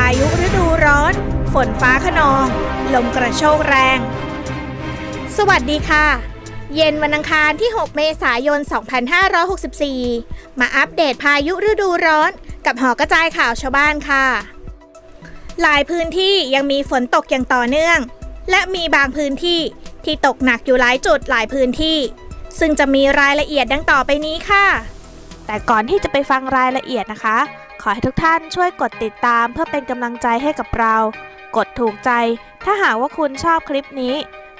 ายุฤดูร้อน ฝนฟ้าขนอง ลมกระโชกแรง สวัสดีค่ะ เย็นวันอังคารที่ 6 เมษายน 2564 มาอัปเดตพายุฤดูร้อน กับหอกระจายข่าวชาวบ้านค่ะ หลายพื้นที่ยังมีฝนตกอย่างต่อเนื่อง และมีบางพื้นที่ที่ตกหนักอยู่หลายจุดหลายพื้นที่ ซึ่งจะมีรายละเอียดดังต่อไปนี้ค่ะ แต่ก่อนที่จะไปฟังรายละเอียดนะคะ ขอให้ทุกท่านช่วยกดติดตามเพื่อเป็นกำลังใจให้กับเรา กดถูกใจ ถ้าหากว่าคุณชอบคลิปนี้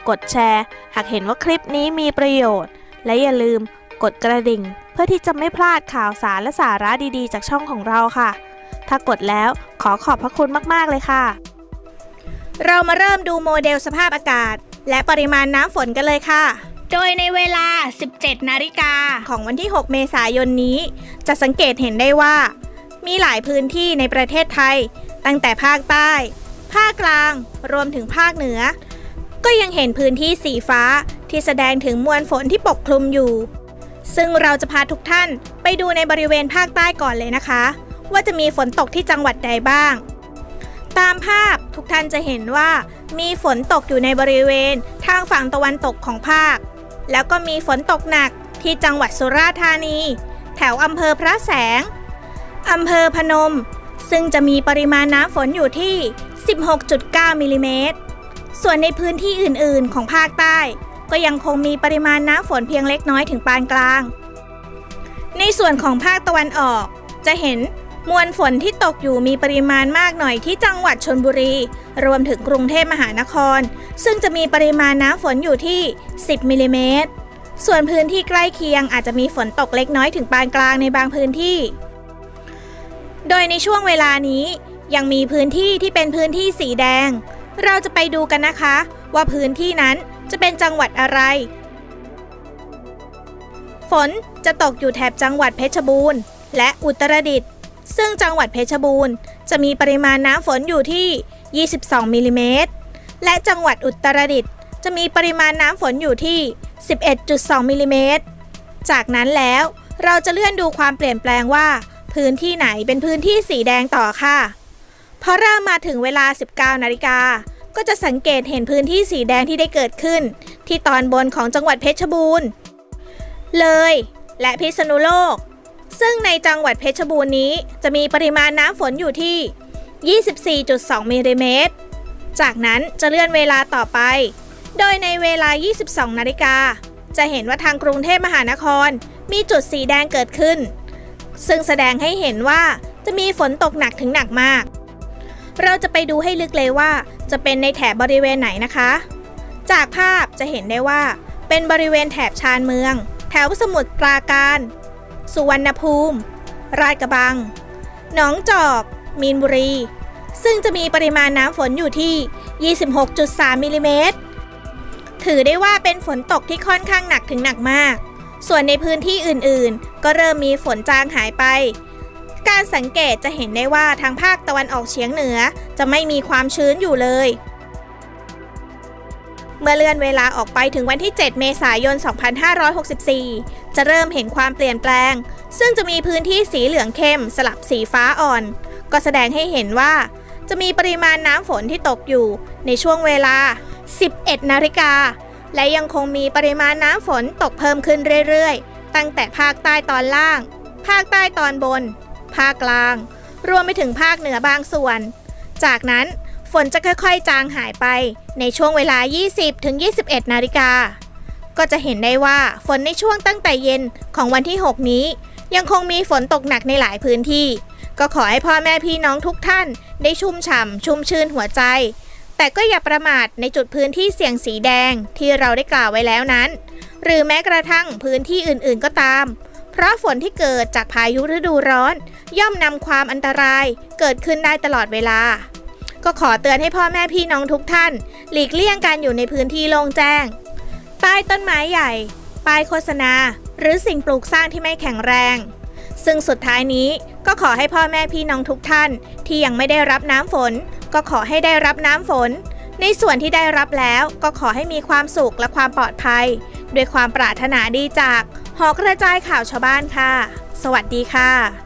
กดแชร์ หากเห็นว่าคลิปนี้มีประโยชน์ และอย่าลืมกดกระดิ่ง เพื่อที่จะไม่พลาดข่าวสารและสาระดีๆ จากช่องของเราค่ะ ถ้ากดแล้วขอขอบพระคุณมากๆเลยค่ะ เรามาเริ่มดูโมเดลสภาพอากาศ และปริมาณน้ำฝนกันเลยค่ะ โดยในเวลา 17 นาฬิกาของวันที่ 6 เมษายนนี้ จะสังเกตเห็นได้ว่า มีหลายพื้นที่ในประเทศไทย ตั้งแต่ภาคใต้ ภาคกลาง รวมถึงภาคเหนือ ก็ยังเห็นพื้นที่สีฟ้าที่แสดงถึงมวลฝนที่ปกคลุมอยู่ ซึ่งเราจะพาทุกท่านไปดูในบริเวณภาคใต้ก่อนเลยนะคะ ว่าจะมีฝนตกที่จังหวัดใดบ้าง ตามภาพทุกท่านจะเห็นว่ามีฝนตกอยู่ในบริเวณทางฝั่งตะวันตกของภาค แล้วก็มีฝนตกหนักที่จังหวัดสุราษฎร์ธานี แถวอำเภอพระแสง อำเภอพนม ซึ่งจะมีปริมาณน้ำฝนอยู่ที่ 16.9 มิลลิเมตร ส่วนในพื้นที่อื่นๆ ของภาคใต้ ก็ยังคงมีปริมาณน้ำฝนเพียงเล็กน้อยถึงปานกลาง ในส่วนของภาคตะวันออก จะเห็นมวลฝนที่ตกอยู่มีปริมาณมากหน่อยที่จังหวัดชนบุรี รวมถึงกรุงเทพมหานคร ซึ่งจะมีปริมาณน้ำฝนอยู่ที่ 10 มิลลิเมตร ส่วนพื้นที่ใกล้เคียงอาจจะมีฝนตกเล็กน้อยถึงปานกลางในบางพื้นที่ โดยในช่วงเวลานี้ยังมีพื้นที่ที่เป็นพื้นที่สีแดง เราจะไปดูกันนะคะ ว่าพื้นที่นั้นจะเป็นจังหวัดอะไร ฝนจะตกอยู่แถบจังหวัดเพชรบูรณ์ และอุตรดิตถ์ซึ่งจังหวัดเพชรบูรณ์ จะมีปริมาณน้ำฝนอยู่ที่ 22มิลลิเมตร และจังหวัดอุตรดิตถ์จะมีปริมาณน้ำฝนอยู่ที่ 11.2มิลลิเมตร จากนั้นแล้วเราจะเลื่อนดูความเปลี่ยนแปลงว่า พื้นที่ไหนเป็นพื้นที่สีแดงต่อค่ะ พอเริ่มมาถึงเวลา 19 นาฬิกา ก็จะสังเกตเห็นพื้นที่สีแดงที่ได้เกิดขึ้น ที่ตอนบนของจังหวัดเพชรบูรณ์ เลย และพิษณุโลก ซึ่งในจังหวัดเพชรบูรณ์นี้จะมีปริมาณน้ำฝนอยู่ที่ 24.2มิลลิเมตร จากนั้นจะเลื่อนเวลาต่อไป โดยในเวลา 22 นาฬิกา จะเห็นว่าทางกรุงเทพมหานคร มีจุดสีแดงเกิดขึ้น ซึ่งแสดงให้เห็นว่าจะมีฝนตกหนักถึงหนักมาก เราจะไปดูให้ลึกเลยว่า จะเป็นในแถบบริเวณไหนนะคะ จากภาพจะเห็นได้ว่า เป็นบริเวณแถบชานเมือง แถวสมุทรปราการ สุวรรณภูมิ ราชกระบัง หนองจอก มีนบุรี ซึ่งจะมีปริมาณน้ำฝนอยู่ที่ 26.3มิลลิเมตรถือได้ว่าเป็นฝนตกที่ค่อนข้างหนักถึงหนักมาก ส่วนในพื้นที่อื่น ก็เริ่มมีฝนจางหายไป การสังเกตจะเห็นได้ว่าทางภาคตะวันออกเฉียงเหนือจะไม่มีความชื้นอยู่เลย เมื่อเลื่อนเวลาออกไปถึงวันที่ 7 เมษายน 2564 จะเริ่มเห็นความเปลี่ยนแปลง ซึ่งจะมีพื้นที่สีเหลืองเข้มสลับสีฟ้าอ่อน ก็แสดงให้เห็นว่า จะมีปริมาณน้ำฝนที่ตกอยู่ในช่วงเวลา 11 นาฬิกาและยังคงมีปริมาณน้ำฝนตกเพิ่มขึ้นเรื่อยๆ ตั้งแต่ภาคใต้ตอนล่าง ภาคใต้ตอนบน ภาคกลาง รวมไปถึงภาคเหนือบางส่วน จากนั้นฝนจะค่อยๆ จางหายไปในช่วงเวลา 20-21 นาฬิกา ก็จะเห็นได้ว่าฝนในช่วงตั้งแต่เย็นของวันที่ 6 นี้ ยังคงมีฝนตกหนักในหลายพื้นที่ ก็ขอให้พ่อแม่พี่น้องทุกท่าน ได้ชุ่มฉ่ำชุ่มชื่นหัวใจ แต่ก็อย่าประมาทในจุดพื้นที่เสี่ยงสีแดงที่เราได้กล่าวไว้แล้วนั้น หรือแม้กระทั่งพื้นที่อื่นๆก็ตาม เพราะฝนที่เกิดจากพายุฤดูร้อน ย่อมนำความอันตรายเกิดขึ้นได้ตลอดเวลา ก็ขอเตือนให้พ่อแม่พี่น้องทุกท่าน หลีกเลี่ยงการอยู่ในพื้นที่โล่งแจ้งป้ายต้นไม้ใหญ่ป้ายโฆษณา หรือสิ่งปลูกสร้างที่ไม่แข็งแรง ซึ่งสุดท้ายนี้ก็ขอให้พ่อแม่พี่น้องทุกท่าน ที่ยังไม่ได้รับน้ำฝน ก็ขอให้ได้รับน้ำฝน ในส่วนที่ได้รับแล้วก็ขอให้มีความสุขและความปลอดภัย ด้วยความปรารถนาดีจาก หอกระจายข่าวชาวบ้านค่ะ สวัสดีค่ะ